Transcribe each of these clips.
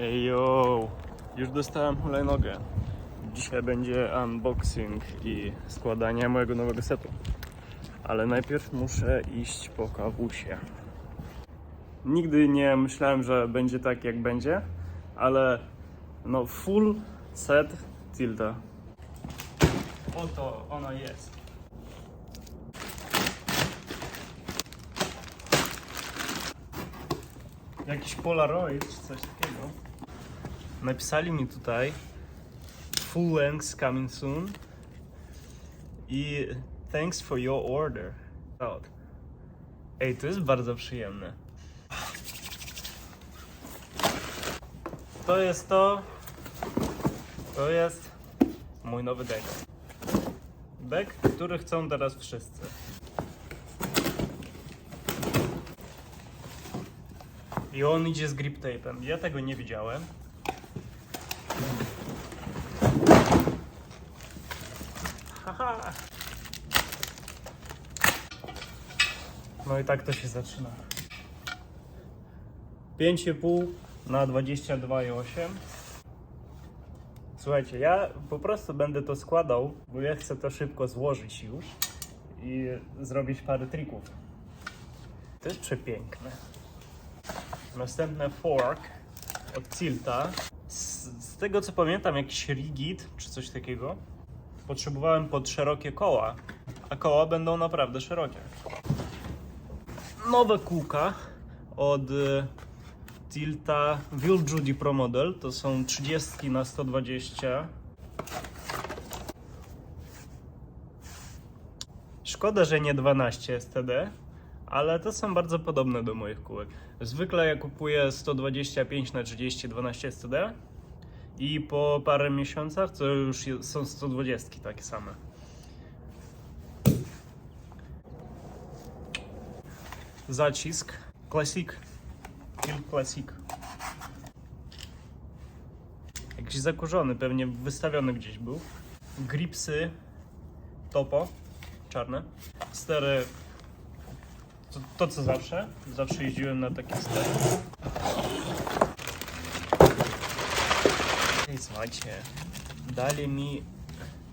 Ejo, już dostałem hulajnogę. Dzisiaj będzie unboxing i składanie mojego nowego setu. Ale najpierw muszę iść po kawusie. Nigdy nie myślałem, że będzie tak jak będzie, ale no full set Tilda. Oto ona jest. Jakiś Polaroid czy coś takiego. Napisali mi tutaj full length coming soon i thanks for your order. Ej, to jest bardzo przyjemne. To jest to. To jest mój nowy deck. Deck, który chcą teraz wszyscy. I on idzie z grip tape'em. Ja tego nie widziałem. Haha. No i tak to się zaczyna. 5,5 na 22,8. Słuchajcie, ja po prostu będę to składał, bo ja chcę to szybko złożyć już i zrobić parę trików. To jest przepiękne. Następne fork od Tilta. Z, z tego co pamiętam, jakiś rigid czy coś takiego. Potrzebowałem pod szerokie koła, a koła będą naprawdę szerokie. Nowe kółka od e, Tilta Will Judy Pro Model. To są 30 na 120. Szkoda, że nie 12 STD, ale to są bardzo podobne do moich kółek. Zwykle ja kupuję 125 na 30 12 STD i po parę miesiącach to już są 120 takie same. Zacisk Classic. Kill Classic. Jakiś zakurzony, pewnie wystawiony gdzieś był. Gripsy Topo, czarne. Stery to, to co zawsze. Zawsze jeździłem na takie stery. Ej, słuchajcie, dali mi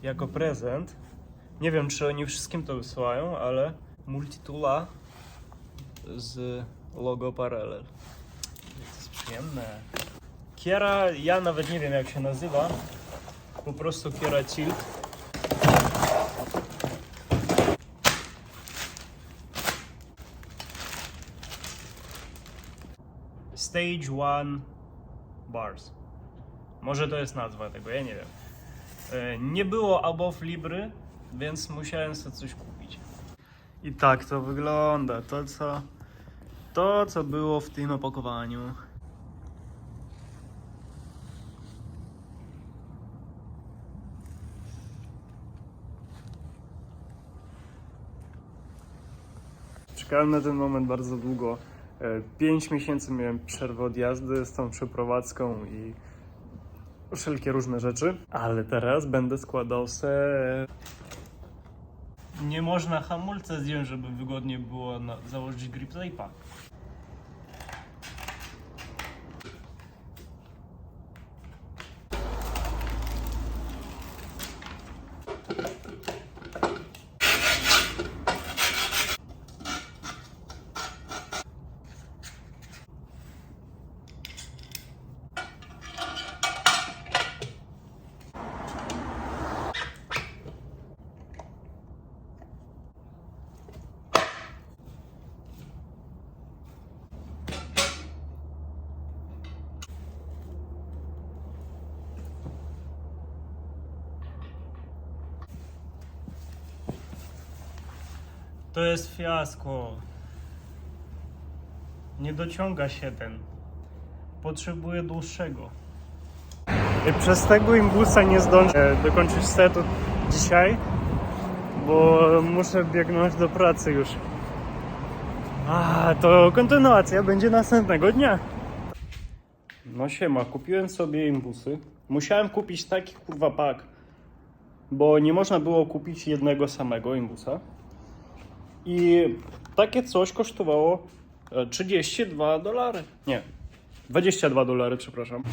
jako prezent. Nie wiem, czy oni wszystkim to wysyłają, ale multitula z logo Parallel. To jest przyjemne. Kiera, ja nawet nie wiem jak się nazywa. Po prostu Kiera Tilt. Stage 1 Bars. Może to jest nazwa tego, ja nie wiem. E, Nie było above Libry, więc musiałem sobie coś kupić. I tak to wygląda. To co, to, co było w tym opakowaniu. Czekałem na ten moment bardzo długo. 5 miesięcy miałem przerwę od jazdy z tą przeprowadzką i wszelkie różne rzeczy, ale teraz będę składał se. Nie można hamulca zdjąć, żeby wygodnie było na, założyć grip tape'a. To jest fiasko. Nie dociąga się ten. Potrzebuję dłuższego. I przez tego imbusa nie zdążę dokończyć setu dzisiaj, bo muszę biegnąć do pracy już. A, to kontynuacja będzie następnego dnia. No siema, kupiłem sobie imbusy. Musiałem kupić taki kurwa pak, bo nie można było kupić jednego samego imbusa. I takie coś kosztowało e, 32 dolary. Nie, 22 dolary, przepraszam.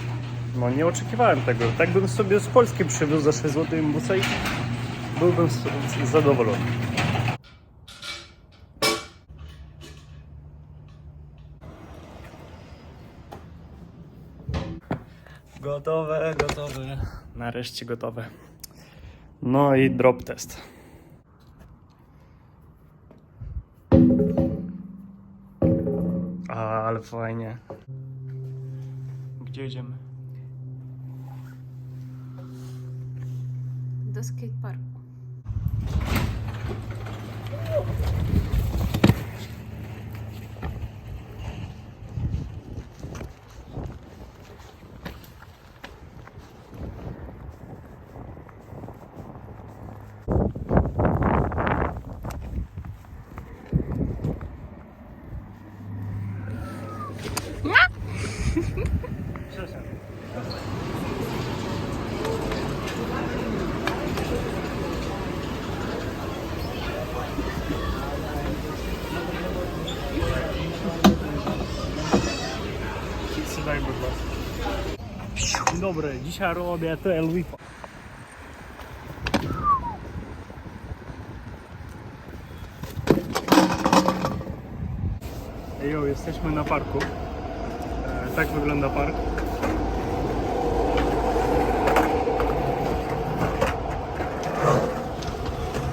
No nie oczekiwałem tego. Tak bym sobie z Polski przywiózł za 6 zł imbusa i byłbym zadowolony. Gotowe, gotowe. Nareszcie gotowe. No i drop test. Ale fajnie. Gdzie idziemy? Do skateparku. No. Dzień dobry, dzisiaj robię TL Whipa. Ejo, jesteśmy na parku. Tak wygląda park.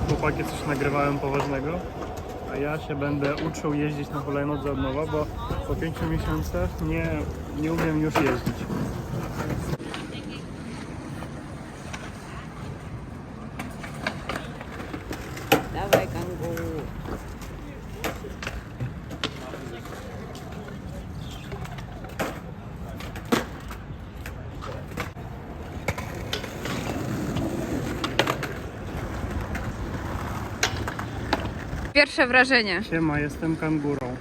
Chłopaki coś nagrywałem poważnego, a ja się będę uczył jeździć na hulajnodze od nowa, bo po pięciu miesiącach nie, nie umiem już jeździć. Pierwsze wrażenie. Siema, jestem kangurą.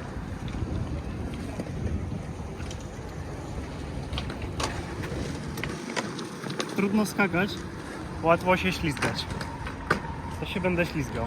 Trudno skakać, łatwo się ślizgać. To się będę ślizgał.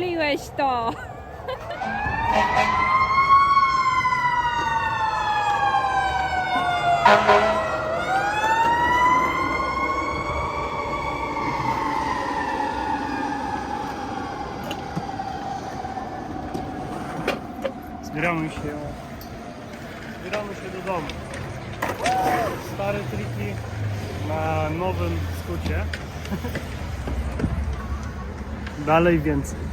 Spierdoliłeś to! Zbieramy się. Zbieramy się do domu. Stare triki na nowym skucie. dalej więcej.